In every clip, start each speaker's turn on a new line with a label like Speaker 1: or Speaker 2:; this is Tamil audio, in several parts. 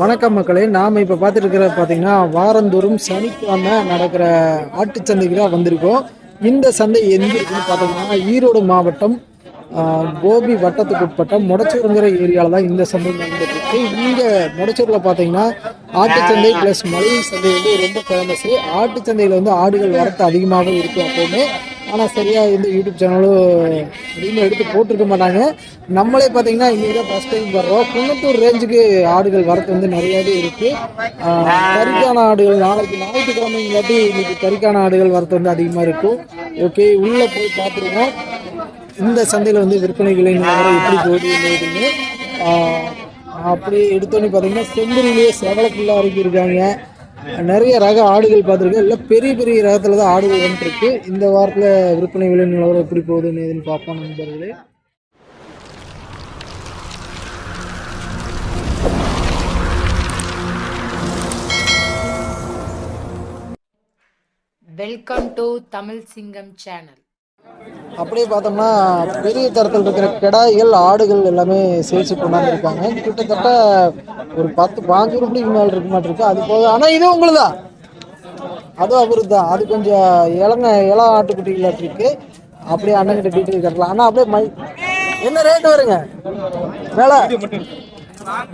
Speaker 1: வணக்கம் மக்களே. நாம் இப்போ பார்த்துட்டு பார்த்தீங்கன்னா வாரந்தோறும் சனிக்கிழமை நடக்கிற ஆட்டுச்சந்தைக்கு தான் வந்திருக்கோம். இந்த சந்தை எங்கே இருக்குன்னு பார்த்தீங்கன்னா ஈரோடு மாவட்டம் கோபி வட்டத்துக்கு உட்பட்ட முடச்சூருங்கிற ஏரியாவில் தான் இந்த சந்தை நடந்துட்டு இங்கே முடச்சூரில் பார்த்தீங்கன்னா ஆட்டுச்சந்தை ப்ளஸ் மளிகை சந்தை வந்து ரொம்ப ஃபேமஸ்ஸு ஆட்டுச்சந்தையில் வந்து ஆடுகள் வரத்து அதிகமாக இருக்கும் எப்போவுமே ஆனால் சரியாக இந்த யூடியூப் சேனலும் அதிகமாக எடுத்து போட்டிருக்க மாட்டாங்க. நம்மளே பார்த்தீங்கன்னா இங்கே ஃபஸ்ட் டைம் வர்றோம். குன்னத்தூர் ரேஞ்சுக்கு ஆடுகள் வரத்து வந்து நிறையாவே இருக்குது கறிக்கான ஆடுகள் நாளைக்கு ஞாயிற்றுக்கிழமைங்காட்டி இன்னைக்கு கறிக்கான ஆடுகள் வரத்து வந்து அதிகமாக இருக்கும். ஓகே உள்ளே போய் பார்த்துருக்கோம் இந்த சந்தையில் வந்து விற்பனை விலை நிலவரம் எப்படி போகுது அப்படி ஆஹ் எடுத்தோன்னே பார்த்தீங்கன்னா செம்பூரிலேயே செவலக்குள்ளே இறக்கி இருக்காங்க நிறைய ரக ஆடுகள் பார்த்துருக்கேன். இல்லை பெரிய பெரிய ரகத்தில் தான் ஆடுகள் வந்துருக்கு. இந்த வாரத்தில் விற்பனை விலை நிலவரம் எப்படி போகுதுன்னு எதுன்னு பார்ப்போம் நண்பர்களே.
Speaker 2: வெல்கம் டு தமிழ் சிங்கம் சேனல்
Speaker 1: அப்படியே பார்த்தோம்னா பெரிய தரத்தில் இருக்கிற கிடாய்கள் ஆடுகள் எல்லாமே சேர்த்து கொண்டாந்து இருக்காங்க கிட்டத்தட்ட ஒரு பத்து பாஞ்சு ரூபாய்க்கு மேலே இருக்க மாட்டிருக்கு அது போக ஆனால் இது உங்களுதா? அதுவும் அவரு தான் அது கொஞ்சம் இளங்க இள ஆட்டுக்குட்டிகள் இருக்கு. அப்படியே அண்ணன்கிட்ட டீட்டெயில் கட்டலாம். ஆனால் அப்படியே மை என்ன ரேட் வருங்க? விலை?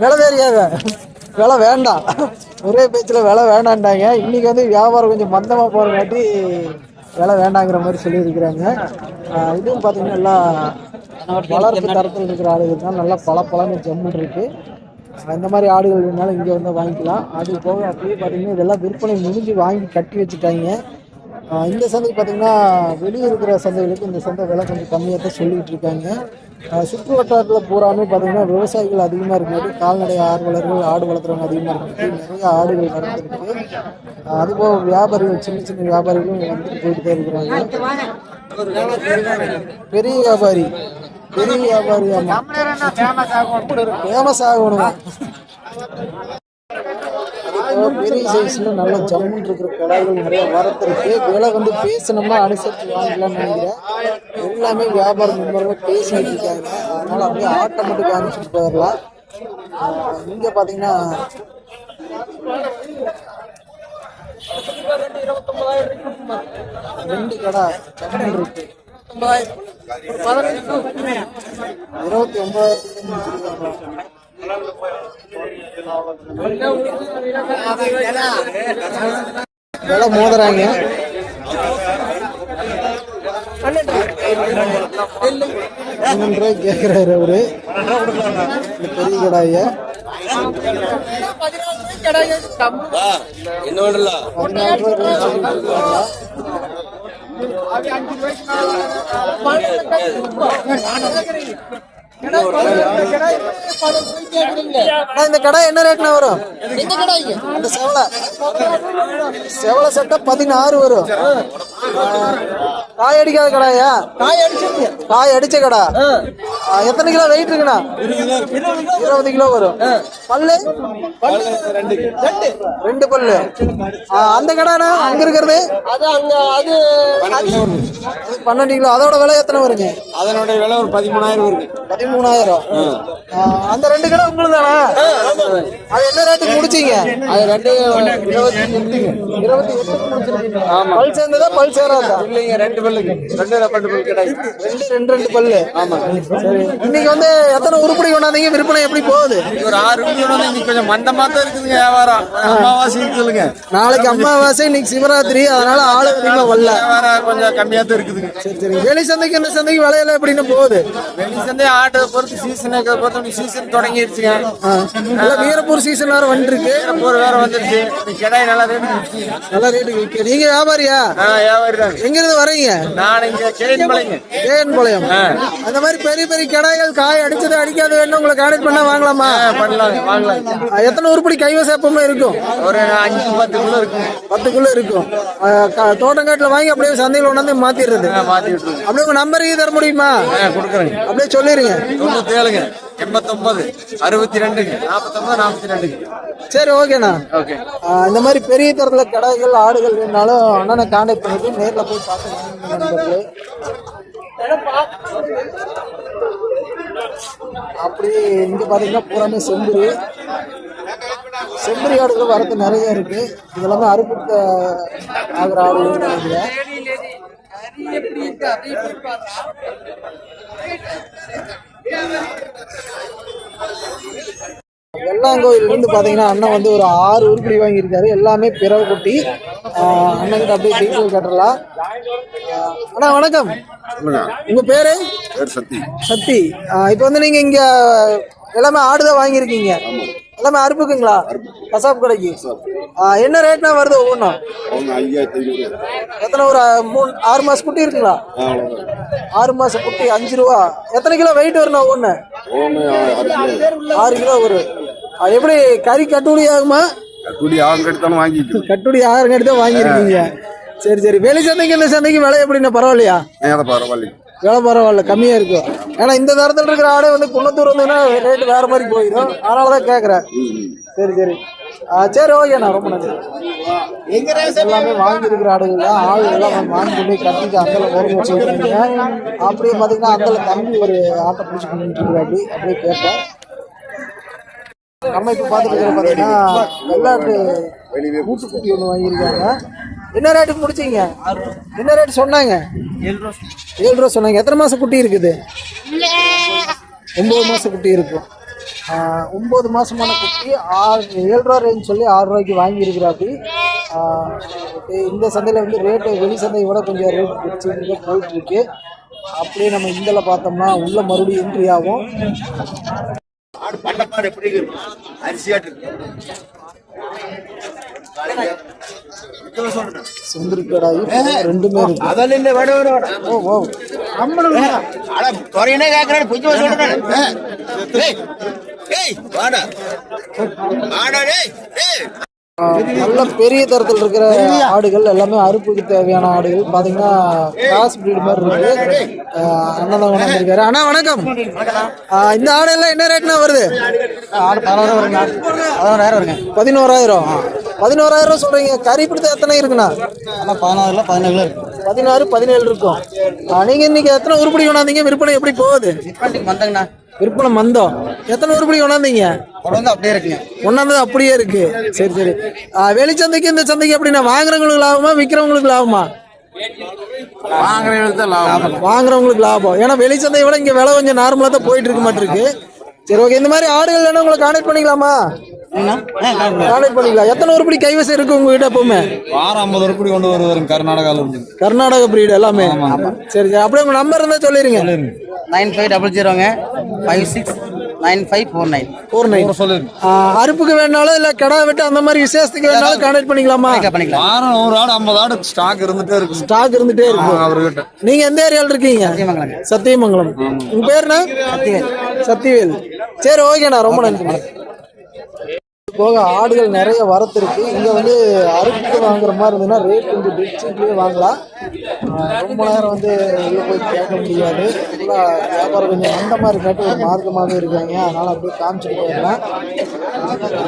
Speaker 1: விலை தெரியாத. விலை வேண்டாம். ஒரே பேச்சில் விலை வேண்டான்ட்டாங்க இன்னைக்கு வந்து வியாபாரம் கொஞ்சம் மந்தமாக போகிறங்காட்டி வேலை வேண்டாங்கிற மாதிரி சொல்லியிருக்கிறாங்க. இதுவும் பார்த்தீங்கன்னா நல்லா வளர்ப்பு தரத்தில் இருக்கிற ஆடுகள் தான். நல்லா பல பழன்னு ஜம்முன் இருக்குது இந்த மாதிரி ஆடுகள் வேணாலும் இங்கே வந்து வாங்கிக்கலாம். அது போக அப்படியே பார்த்தீங்கன்னா இதெல்லாம் விற்பனை முடிஞ்சு வாங்கி கட்டி வச்சுட்டாங்க. இந்த சந்தை பார்த்தீங்கன்னா வெளியே இருக்கிற சந்தைகளுக்கு இந்த சந்தை விலை கொஞ்சம் கம்மியாக தான் சொல்லிக்கிட்டு இருக்காங்க. சுற்று வட்டாரத்தில் பூராமே பார்த்தீங்கன்னா விவசாயிகள் அதிகமாக இருக்கிறது கால்நடை ஆர்வலர்கள் ஆடு வளர்க்குறவங்க அதிகமாக இருக்கிறது நிறைய ஆடுகள் நடந்துருக்கு அதுபோக வியாபாரிகள் சின்ன சின்ன வியாபாரிகளும் வந்துட்டு போயிட்டு தான் இருக்கிறாங்க. பெரிய வியாபாரி பெரிய வியாபாரி ஃபேமஸ் ஆகணும். இப்போ பெரிய சைஸ்ல நல்லா ஜம்முன் இருக்கிற கடாய்கள் நிறைய வரத்து இருக்கு விலை வந்து பேசணும்னா அனுசரிச்சு வாங்கலாம்னு நினைக்கிறேன். எல்லாமே வியாபார நண்பர்கள் பேசிட்டு இருக்காங்க. அதனால அப்படியே ஆட்டோமேட்டிக் அனுப்பிச்சிட்டு போயிடலாம். ஆஹ் இங்க பாத்தீங்கன்னா ரெண்டு கடை ஜம்முன் இருக்கு. இருபத்தி ஒன்பதாயிரத்துக்கு விலை மோதுறாங்க பன்னெண்டு ரூபாய் கேட்குறாரு அவரு பெரிய கடாய
Speaker 3: என்ன
Speaker 1: ரூபாய் இந்த கடை என்ன ரேட்னா வரும்? அந்த செவலை செவலை சட்டை பதினாறு வரும். காய் அடிக்காத கடாயா? காய் அடிச்ச காய் அடிச்ச கடா எத்தனை கிலோ வெயிட் இருக்குண்ணா? இருபது கிலோ. வரும். பல்லு? ரெண்டு. பல்லு. ஆஹ், அந்த கடாண்ணா அங்க இருக்கிறது? அது பன்னெண்டு கிலோ அதோட விலை எத்தனை வருங்க?
Speaker 3: அதனுடைய விலை ஒரு பதிமூணாயிரம் வருது.
Speaker 1: பதிமூணாயிரம். அந்த ரெண்டு கடை உங்களுக்கு தானே அது என்ன ரேட்டுக்கு முடிச்சீங்க?
Speaker 3: அது ரெண்டு இருபத்தி எட்டுங்க
Speaker 1: இருபத்தி எட்டுக்கு முடிச்சிருக்கீங்க. பல் சேர்ந்ததா பல் சேராதா?
Speaker 3: இல்லைங்க ரெண்டு பல்லுங்க. ரெண்டு ரெண்டு பல் கிடையாது
Speaker 1: ரெண்டு ரெண்டு ரெண்டு பல்லு. ஆமா. சரி. இன்னைக்கு வந்து எத்தனை உருப்படி கொண்டாந்தீங்க? விற்பனை எப்படி போகுது?
Speaker 3: ஒரு ஆறு இன்னைக்கு கொஞ்சம் தான் இருக்குதுங்க வியாபாரம். அமாவாசை இருக்குதுங்க
Speaker 1: நாளைக்கு அமாவாசை இன்னைக்கு சிவராத்திரி அதனால ஆளு அதிகமா வரல.
Speaker 3: வியாபாரம் கொஞ்சம் கம்மியா தான் இருக்குதுங்க.
Speaker 1: சரி சரி. வெளி சந்தைக்கு இந்த சந்தைக்கு விலையில எப்படின்னு போகுது?
Speaker 3: வெளி சந்தை ஆட்டை பொறுத்து சீசனை பொறுத்து சீசன்
Speaker 1: நல்லா வீரப்பூர் சீசன் வேற வந்துருக்கு.
Speaker 3: ஒரு வேற வந்துருச்சு. கிடாய் நல்லா ரேட்டு விற்கிது.
Speaker 1: நல்ல ரேட்டுக்கு விற்க நீங்க வியாபாரியா?
Speaker 3: வியாபாரி தாங்க
Speaker 1: எங்க இருந்து வரீங்க
Speaker 3: நான் இங்க
Speaker 1: அந்த மாதிரி பெரிய பெரிய கடாய்கள் காய் அடிச்சது அடிக்காத வேணும் உங்களை கான்டாக்ட் பண்ணா வாங்கலாமா?
Speaker 3: பண்ணலாம்
Speaker 1: எத்தனை உருப்படி கைவசம் எப்பவுமே இருக்கும்?
Speaker 3: ஒரு அஞ்சு
Speaker 1: பத்துக்குள்ள இருக்கும். ஆ, க- தோட்டங்காட்டுல வாங்கி அப்படியே சந்தையில் கொண்டாந்து மாத்திடுறது. அப்படியே உங்க நம்பர் தர முடியுமா?
Speaker 3: கொடுக்குறேங்க.
Speaker 1: அப்படியே சொல்லிருங்க
Speaker 3: தொண்ணூத்தி ஏழுங்க எண்பத்தொன்பது. அறுபத்தி ரெண்டுங்க நாற்பத்தொன்பது நாற்பத்தி ரெண்டுங்க
Speaker 1: சரி ஓகேண்ணா.
Speaker 3: ஓகே.
Speaker 1: இந்த மாதிரி பெரிய தரத்துல கடைகள் ஆடுகள் வேணாலும் அண்ணனை காண்டாக்ட் பண்ணிட்டு நேர்ல போய் பார்த்து அப்படியே இங்க பாத்தீங்கன்னா பூராமே செம்பரி. செம்பரி ஆடுகள் வரத்து நிறைய இருக்கு. இதெல்லாமே அறுப்பு ஆகிற ஆடுகள் நினைக்கிறேன். வெள்ளாங்கோயில் இருந்து பாத்தீங்கன்னா அண்ணன் வந்து ஒரு ஆறு உருப்படி வாங்கியிருக்காரு. எல்லாமே பிறவு குட்டி. அண்ணன் கிட்ட அப்படியே டீட்டெயில் கேட்டுடலாம் அண்ணா வணக்கம். உங்க பேரு?
Speaker 4: சக்தி
Speaker 1: சக்தி இப்போ வந்து நீங்க இங்க எல்லாமே ஆடுதான் வாங்கியிருக்கீங்க. எல்லாமே அறுப்புக்குங்களா? கசாப் கடைக்கு? என்ன ரேட்னா வருது ஒவ்வொன்றும்? எத்தனை ஒரு மூணு ஆறு மாச குட்டி இருக்குங்களா? ஆறு மாச குட்டி அஞ்சு ரூபா. எத்தனை கிலோ வெயிட் வரணும் ஒவ்வொன்று
Speaker 4: ஆறு கிலோ.
Speaker 1: வரும் ஆஹ் எப்படி கறி கட்டுப்படி ஆகுமா?
Speaker 4: குடி அவங்க எடுத்தாலும் வாங்கிக்கணும்
Speaker 1: கட்டுப்படி ஆறு கட்டு தான் வாங்கியிருக்கீங்க. சரி சரி. வெளி சந்தைக்கு இந்த சந்தைக்கு விலை எப்படின்னா பரவாயில்லையா?
Speaker 4: அதை பரவாயில்ல
Speaker 1: விலை பரவாயில்ல. கம்மியாக இருக்கும் ஏன்னா இந்த தரத்தில் இருக்கிற ஆடை வந்து குன்னத்தூர் வந்ததுன்னா ரேட்டு வேற மாதிரி போயிடும். அதனால தான் கேட்குறேன் சரி சரி. ஆ சரி ஓகேண்ணா ரொம்ப நன்றி. எல்லாமே வாங்கியிருக்கிற ஆடுகள் தான் ஆள் எல்லாம் வாங்கி போய் கட்டிட்டு அந்தல ஓரம் வச்சு விட்டுருங்க அப்படியே பார்த்தீங்கன்னா அந்தல தம்பி ஒரு ஆட்டை பிடிச்சி பண்ணிட்டு இருக்கிறாப்படி அப்படியே கேட்டேன் நம்ம இப்போ பார்த்துட்டு இருக்கிற பார்த்தீங்கன்னா வெள்ளாட்டு கூட்டுக்குட்டி ஒன்று வாங்கியிருக்காங்க. என்ன ரேட்டுக்கு முடிச்சீங்க? என்ன ரேட் சொன்னாங்க? ஏழு ரூபா சொன்னாங்க. எத்தனை மாசம் குட்டி இருக்குது? ஒன்பது மாசம் குட்டி இருக்கும். ஒம்பது ஒன்பது மாசமான குட்டி ஆறு ஏழு ரூபா ரேஞ்ச் சொல்லி ஆறு ரூபாய்க்கு வாங்கியிருக்கிறாப்பி. இந்த சந்தையில் வந்து ரேட்டு வெளி சந்தையை விட கொஞ்சம் ரேட் பிடிச்சி போயிட்டு இருக்கு. அப்படியே நம்ம இந்தில் பார்த்தோம்னா உள்ள மறுபடியும் என்ட்ரி ஆகும். சுந்தரி கடாயி ரெண்டுமே இருக்கு?
Speaker 3: அதில் வட வட
Speaker 1: ஓ ஓ.
Speaker 3: குறையனே கேட்கறேன் புஞ்சு சொல்றேன் ஏய் ஏய் வாடா. வாடா டேய்
Speaker 1: ஆஹ் நல்ல பெரிய தரத்தில் இருக்கிற ஆடுகள் எல்லாமே அறுப்புக்கு தேவையான ஆடுகள். பாத்தீங்கன்னா கிராஸ் பிரீடு மாதிரி இருக்கு. ஆஹ் அண்ணன் தான் வந்திருக்காரு. அண்ணா வணக்கம். இந்த ஆடு எல்லாம் என்ன ரேட்னா வருது?
Speaker 3: ஆடு பதினோரு வருங்க. பதினோராயிரம். வருங்க
Speaker 1: பதினோராயிரம் பதினோராயிரம் சொல்றீங்க. கறி பிடித்த எத்தனை இருக்குண்ணா?
Speaker 3: ஆனால் பதினாறுல பதினேழு இருக்கு.
Speaker 1: பதினாறு பதினேழு இருக்கும். நீங்க இன்னைக்கு எத்தனை உருப்படி கொண்டாந்தீங்க? விற்பனை எப்படி போகுது?
Speaker 3: வந்தங்கண்ணா.
Speaker 1: விற்பனை மந்தம். எத்தனை உருப்படி கொண்டாந்தீங்க?
Speaker 3: கொண்டு அப்படியே இருக்குங்க.
Speaker 1: ஒன்னாந்தது அப்படியே இருக்கு. சரி சரி. வெளிச்சந்தைக்கு இந்த சந்தைக்கு எப்படின்னா வாங்குறவங்களுக்கு லாபமா விற்கிறவங்களுக்கு லாபமா?
Speaker 3: வாங்குறவங்களுக்கு லாபம்.
Speaker 1: வாங்குறவங்களுக்கு லாபம். ஏன்னா வெளிச்சந்தையை விட இங்க விலை கொஞ்சம் நார்மலா தான் போயிட்டு இருக்க மாட்டிருக்கு. சரி ஓகே இந்த மாதிரி ஆடுகள் வேணா உங்களை கான்டாக்ட் பண்ணிக்கலாமா? கான்டாக்ட் பண்ணிக்கலாம் எத்தனை உருப்படி கைவசம் இருக்கு உங்ககிட்ட எப்பவுமே?
Speaker 3: வாரம் ஐம்பது ரூபாய் கொண்டு வருவாருங்க கர்நாடகாவில் இருந்து
Speaker 1: கர்நாடக பிரீடு எல்லாமே. சரி சரி. அப்படியே உங்க நம்பர் இருந்தா சொல்லிருங்க.
Speaker 5: Nine five double ஜீரோங்க. Five six nine five four nine.
Speaker 1: Four nine
Speaker 3: சொல்லிருங்க
Speaker 1: அறுப்புக்கு வேணாலும் இல்ல கடா வெட்டு அந்த மாதிரி விசேஷத்துக்கு வேணாலும் கான்டாக்ட் பண்ணிக்கலாமா?
Speaker 5: பண்ணிக்கலாம்.
Speaker 3: வாரம் நூறு ஆடு ஐம்பது ஆடு ஸ்டாக் இருந்துட்டே இருக்கு.
Speaker 1: ஸ்டாக் இருந்துட்டே இருக்கும்
Speaker 3: அவர்கிட்ட.
Speaker 1: நீங்க எந்த ஏரியால இருக்கீங்க?
Speaker 5: சத்தியமங்கலங்க.
Speaker 1: சத்தியமங்கலம். உங்க பேருண்ணா
Speaker 5: சத்தியவேல்.
Speaker 1: சத்தியவேல். சரி ஓகேண்ணா ரொம்ப நன்றி. போக ஆடுகள் நிறைய வரத்து இருக்கு இங்க வந்து அறுப்புக்கு வாங்குற மாதிரி இருந்ததுன்னா ரேட் கொஞ்சம் பெட்ஷீட்லயே வாங்கலாம். ரொம்ப நேரம் வந்து உள்ள போய் கேட்க முடியாது. ஃபுல்லா வியாபாரம் கொஞ்சம் மந்தமா இருக்காட்டு ஒரு மார்க்கமாகவே இருக்காங்க. அதனால அப்படியே காமிச்சிட்டு போயிடலாம்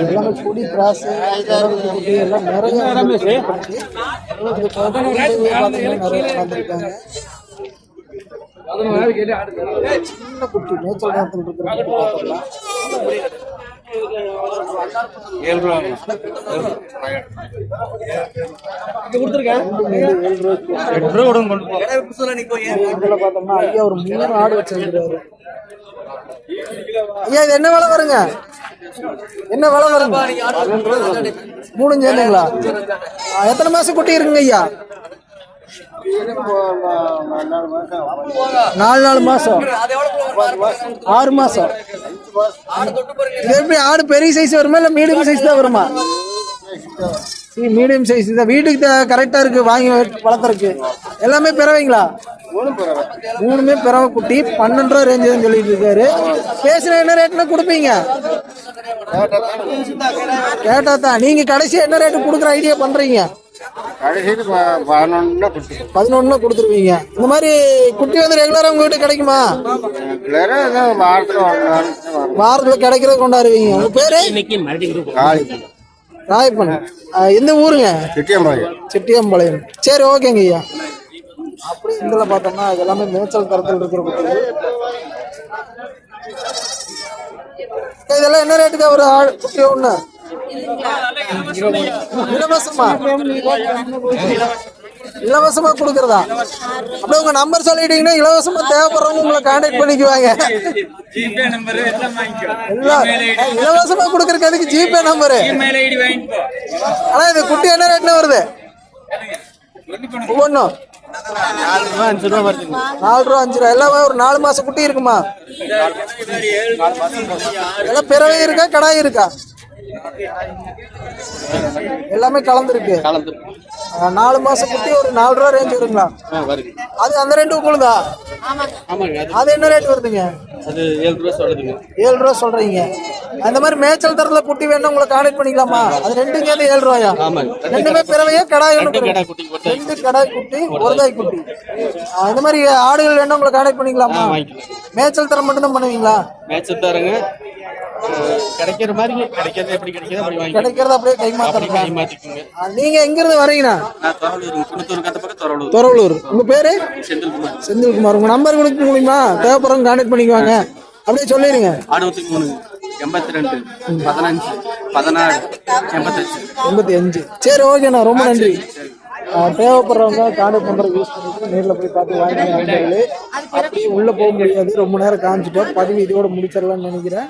Speaker 1: எல்லாமே குடி கிராஸ் எல்லாம் நிறைய பார்த்தீங்கன்னா நிறைய வந்திருக்காங்க சின்ன குட்டி மேய்ச்சல் நேரத்தில் இருக்கிற குட்டி
Speaker 3: ஏழு ரூபா எட்டு ரூபா கொடுங்க கொண்டு
Speaker 1: பார்த்தோம்னா ஐயா ஒரு மூணு ஆடு வச்சிருக்கிறாரு ஐயா இது என்ன விலை வருங்க? என்ன விலை வருங்க? மூணு சேர்ந்தீங்களா? எத்தனை மாசம் குட்டி இருக்குங்க ஐயா? நாலு நாலு மாசம். ஆறு மாசம். இது எப்படி ஆடு பெரிய சைஸ் வருமா இல்ல மீடியம் சைஸ் தான் வருமா? மீடியம் சைஸ் தான். வீட்டுக்கு கரெக்டா இருக்கு வாங்கி வளர்த்துறதுக்கு. எல்லாமே பிறவைங்களா? மூணுமே பிறவை குட்டி பன்னெண்டு ரூபா ரேஞ்சு தான் சொல்லிட்டு இருக்காரு. பேசுற என்ன ரேட்னா கொடுப்பீங்க? கேட்டா தான். நீங்க கடைசி என்ன ரேட்டு கொடுக்குற ஐடியா பண்றீங்க?
Speaker 4: கடைசியில்
Speaker 1: கொடுத்துருவீங்க. இந்த மாதிரி குட்டி வந்து ரெகுலரா உங்க கிட்ட கிடைக்குமா?
Speaker 4: வாரத்தில்
Speaker 1: வாரத்துல கிடைக்கிறத கொண்டாடுவீங்க. உங்க பேரு?
Speaker 4: காலி
Speaker 1: ராயப்பன் எந்த ஊருங்க?
Speaker 4: சிட்டியம்பாளையம்.
Speaker 1: செட்டியம்பாளையம். சரி ஓகேங்க ஐயா. அப்படி இதுல பார்த்தோம்னா இது எல்லாமே மேய்ச்சல் தரத்தில் இருக்கிற குட்டிகள் இதெல்லாம் என்ன ரேட்டுக்கு ஒரு ஆள் குட்டி ஒண்ணு இலவசமா? இலவசமா கொடுக்கறதா? அப்படியே உங்க நம்பர் சொல்லிட்டீங்கன்னா இலவசமா தேவைப்படுறவங்க உங்களை கான்டாக்ட் பண்ணிக்குவாங்க. இலவசமா கொடுக்கறதுக்கு அதுக்கு ஜிபே நம்பரு ஆனா இது குட்டி என்ன ரேட்ல வருது? ஒவ்வொன்றும். நாலு ரூபா அஞ்சு ரூபா. எல்லாமே ஒரு நாலு மாசம் குட்டி இருக்குமா? எல்லாம் பிறவை இருக்கா கடாய் இருக்கா? எல்லாமே கலந்துருக்கு. நாலு மாசம் குட்டி ஒரு நாலு ரூபா ரேஞ்ச் வருங்களா அது அந்த ரெண்டு உங்களுதா அது என்ன ரேட் வருதுங்க?
Speaker 6: அது ஏழு ரூபா சொல்லுதுங்க.
Speaker 1: ஏழு ரூபா சொல்றீங்க. அந்த மாதிரி மேய்ச்சல் தரத்துல குட்டி வேணும் உங்களை கான்டாக்ட் பண்ணிக்கலாமா? அது ரெண்டும் சேர்ந்து ஏழு ரூபாயா? ரெண்டுமே பிறவையா கடாய்? ரெண்டு கடாய் குட்டி ஒரு தாய் குட்டி. ஆ, இந்த மாதிரி ஆடுகள் வேணும் உங்களை கான்டாக்ட் பண்ணிக்கலாமா? மேய்ச்சல் தரம் மட்டும் தான் பண்ணுவீங்களா?
Speaker 6: மேட்ச் தரங்க. கிடைக்கிற மாதிரி கிடைக்கிறது எப்படி கிடைக்குது அப்படி வாங்கி
Speaker 1: கிடைக்கிறத அப்படியே கை மாத்தறீங்க
Speaker 6: கை மாத்திக்கோங்க.
Speaker 1: நீங்க எங்க இருந்து வரீங்கண்ணா
Speaker 6: நான் தொரலூர் குணத்தூர் கத்த பக்கம் தொரலூர்
Speaker 1: தொரவலூர். உங்க பேரு?
Speaker 6: செந்தில்குமார்.
Speaker 1: செந்தில்குமார். உங்க நம்பர் கொடுக்க முடியுமா? தேவைப்படுறவங்க கான்டாக்ட் பண்ணிக்குவாங்க. அப்படியே சொல்லிடுங்க.
Speaker 6: அறுபத்தி மூணு எண்பத்தி ரெண்டு பதினஞ்சு பதினாறு எண்பத்தஞ்சு.
Speaker 1: எண்பத்தி அஞ்சு. சரி ஓகேண்ணா. ரொம்ப நன்றி. ஆ, தேவைப்படுறவங்க கான்டாக்ட் நம்பர் யூஸ் பண்ணிட்டு நேரில் போய் பார்த்து நண்பர்களே அப்படி உள்ளே போக முடியாது. ரொம்ப நேரம் காமிச்சிட்டோம். பதிவு இதோட முடிச்சிடலாம்னு நினைக்கிறேன்.